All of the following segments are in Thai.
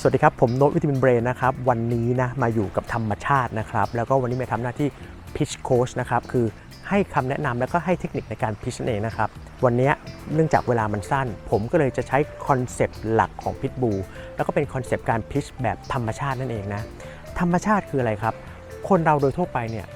สวัสดีครับ ผมโน้ตวิตามินเบรนนะครับ วันนี้นะมาอยู่กับธรรมชาตินะครับ แล้วก็วันนี้มาทำหน้าที่พิชโค้ชนะครับ คือให้คำแนะนำแล้วก็ให้เทคนิคในการพิชนั่นเองนะครับ วันนี้เนื่องจากเวลามันสั้น ผมก็เลยจะใช้คอนเซปต์หลักของพิทบูแล้วก็เป็นคอนเซปต์การพิชแบบธรรมชาตินั่นเองนะ ธรรมชาติคืออะไรครับ คนเราโดยทั่วไปเนี่ย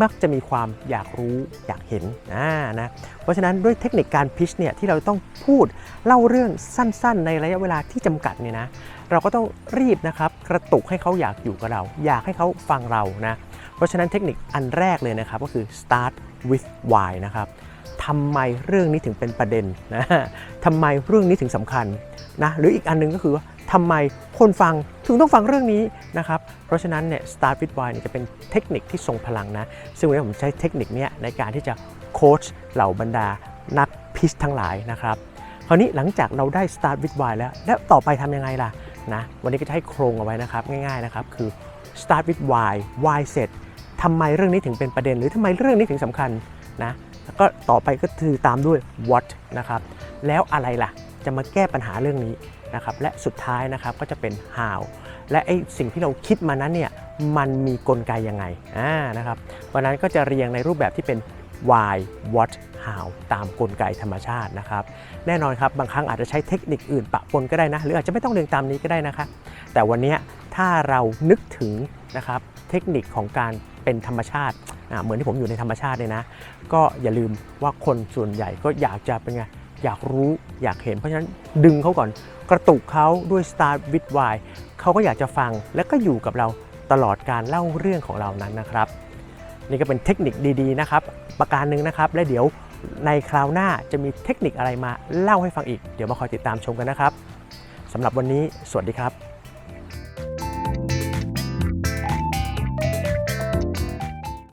มักจะมีความอยากรู้อยากเห็นอ่านะเพราะฉะนั้นด้วยเทคนิคการพิชเนี่ยที่เราต้องพูดเล่าเรื่องสั้นๆ ในระยะเวลาที่จำกัดเนี่ยนะเราก็ต้องรีบนะครับกระตุกให้เขาอยากอยู่กับเรา อยากให้เขาฟังเรานะเพราะฉะนั้นเทคนิคอันแรกเลยนะครับก็คือ start with why นะครับทำไมเรื่องนี้ถึงเป็นประเด็นนะทำไมเรื่องนี้ถึงสำคัญนะหรืออีกอันหนึงก็คือว่า ทำไมคนฟังถึงต้องฟังเรื่องนี้นะครับ เพราะฉะนั้นเนี่ย start with why เนี่ยจะเป็นเทคนิคที่ทรงพลังนะ ซึ่งวันนี้ผมใช้เทคนิคนี้ในการที่จะโค้ชเหล่าบรรดานักพิชทั้งหลายนะครับคราวนี้หลังจากเราได้ start with why แล้ว แล้วต่อไปทำยังไงล่ะนะวันนี้ก็จะให้โครงเอาไว้นะครับง่ายๆนะครับคือ start with why why เสร็จทำไมเรื่องนี้ถึงเป็นประเด็น หรือทำไมเรื่องนี้ถึงสำคัญนะแล้วก็ต่อไปก็คือตามด้วย what นะครับ แล้วอะไรล่ะ จะมาแก้ปัญหาเรื่องนี้ นะครับและสุดท้ายนะครับก็จะเป็น how และไอสิ่งที่เราคิดมานั้นเนี่ยมันมีกลไกยังไงอ่านะครับวันนั้นก็จะเรียงในรูปแบบที่เป็น why what how ตามกลไกธรรมชาตินะครับ แน่นอนครับบางครั้งอาจจะใช้เทคนิคอื่นปะปนก็ได้นะ หรืออาจจะไม่ต้องเรียงตามนี้ก็ได้นะครับแต่วันนี้ถ้าเรานึกถึงนะครับเทคนิคของการเป็นธรรมชาติเหมือนที่ผมอยู่ในธรรมชาติเลยนะ ก็อย่าลืมว่าคนส่วนใหญ่ก็อยากจะเป็นไง อยากรู้อยากเห็นเพราะฉะนั้นดึงเขาก่อนกระตุกเขาด้วย start with why เขาก็อยากจะฟังและก็อยู่กับเราตลอดการเล่าเรื่องของเรานั้นนะครับ นี่ก็เป็นเทคนิคดีๆนะครับ ประการหนึ่งนะครับ และเดี๋ยวในคราวหน้าจะมีเทคนิคอะไรมาเล่าให้ฟังอีก เดี๋ยวมาคอยติดตามชมกันนะครับสำหรับวันนี้ สวัสดีครับ